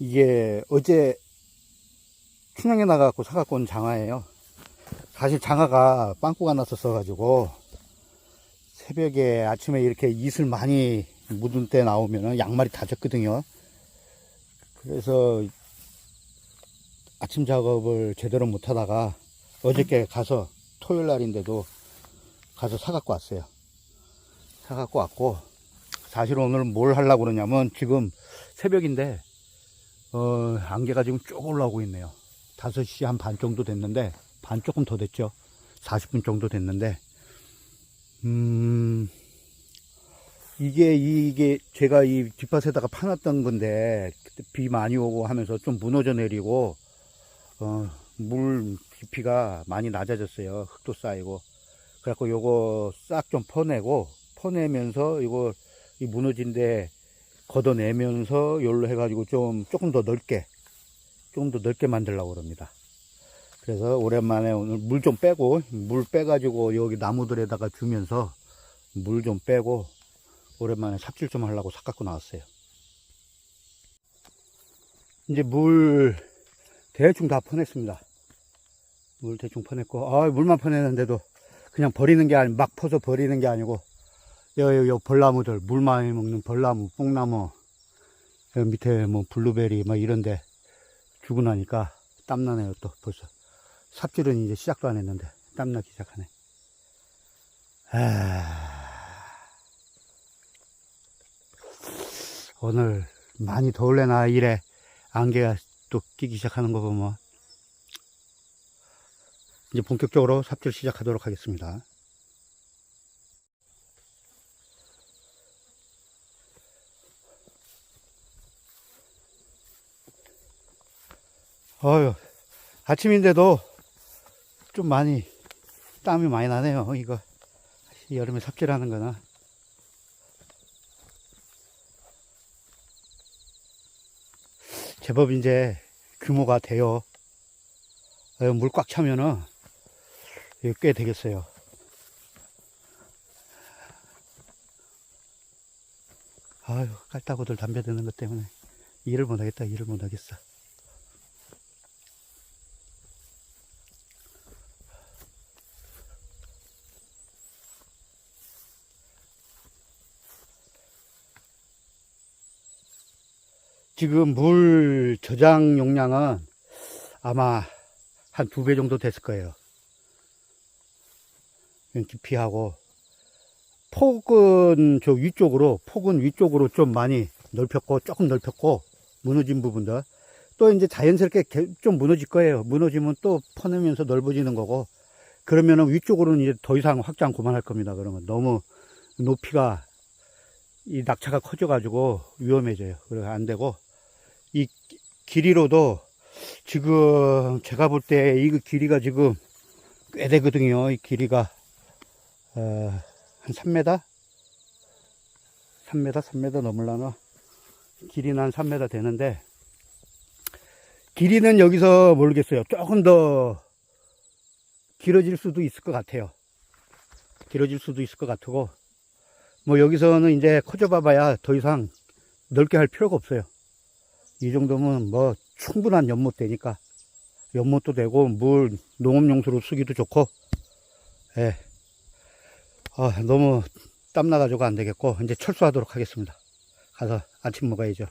이게 어제 춘향에 나가갖고 사갖고 온 장화예요. 사실 장화가 빵꾸가 났었어 가지고 새벽에 아침에 이렇게 이슬 많이 묻은 때 나오면은 양말이 다 젖거든요. 그래서 아침 작업을 제대로 못 하다가 어저께 가서 토요일 날인데도 가서 사갖고 왔어요. 사갖고 왔고 사실 오늘 뭘 하려고 그러냐면 지금 새벽인데 어, 안개가 지금 쭉 올라오고 있네요. 5시 한 반 정도 됐는데, 반 조금 더 됐죠. 40분 정도 됐는데, 음, 이게, 이게 제가 이 뒷밭에다가 파놨던 건데, 비 많이 오고 하면서 좀 무너져 내리고, 어, 물 깊이가 많이 낮아졌어요. 흙도 쌓이고. 그래갖고 요거 싹 좀 퍼내고, 퍼내면서 이거, 이 무너진 데 걷어내면서 열로 해가지고 좀 조금 더 넓게 조금 더 넓게 만들려고 그럽니다. 그래서 오랜만에 오늘 물 좀 빼고 물 빼가지고 여기 나무들에다가 주면서 물 좀 빼고 오랜만에 삽질 좀 하려고 삽 갖고 나왔어요. 이제 물 대충 다 퍼냈습니다. 물 대충 퍼냈고 아 물만 퍼냈는데도 그냥 버리는 게 아니 막 퍼서 버리는 게 아니고 여, 여, 여 벌나무들, 물 많이 먹는 벌나무, 뽕나무, 여 밑에 뭐 블루베리 막 이런데 주고 나니까 땀나네요 또 벌써. 삽질은 이제 시작도 안 했는데 땀나기 시작하네. 아... 오늘 많이 더울래나 이래 안개가 또 끼기 시작하는 거 보면 이제 본격적으로 삽질 시작하도록 하겠습니다. 어휴, 아침인데도 좀 많이, 땀이 많이 나네요, 이거. 여름에 삽질하는 거나. 제법 이제 규모가 돼요. 물 꽉 차면은 꽤 되겠어요. 아유, 깔따구들 담배 드는 것 때문에 일을 못 하겠다, 일을 못 하겠어. 지금 물 저장 용량은 아마 한 두 배 정도 됐을 거예요. 깊이하고 폭은 저 위쪽으로 폭은 위쪽으로 좀 많이 넓혔고 조금 넓혔고 무너진 부분들 또 이제 자연스럽게 개- 좀 무너질 거예요. 무너지면 또 퍼내면서 넓어지는 거고 그러면은 위쪽으로는 이제 더 이상 확장 그만할 겁니다. 그러면 너무 높이가 이 낙차가 커져 가지고 위험해져요. 그래서 안 되고 이 길이로도 지금 제가 볼 때 이 길이가 지금 꽤 되거든요. 이 길이가 어, 한 3m? 3m, 3m 넘을라나? 길이는 한 3m 되는데 길이는 여기서 모르겠어요. 조금 더 길어질 수도 있을 것 같아요. 길어질 수도 있을 것 같고 뭐 여기서는 이제 커져 봐봐야 더 이상 넓게 할 필요가 없어요. 이 정도면 뭐 충분한 연못 되니까 연못도 되고 물 농업용수로 쓰기도 좋고 예. 아, 너무 땀나가지고 안 되겠고 이제 철수하도록 하겠습니다. 가서 아침 먹어야죠.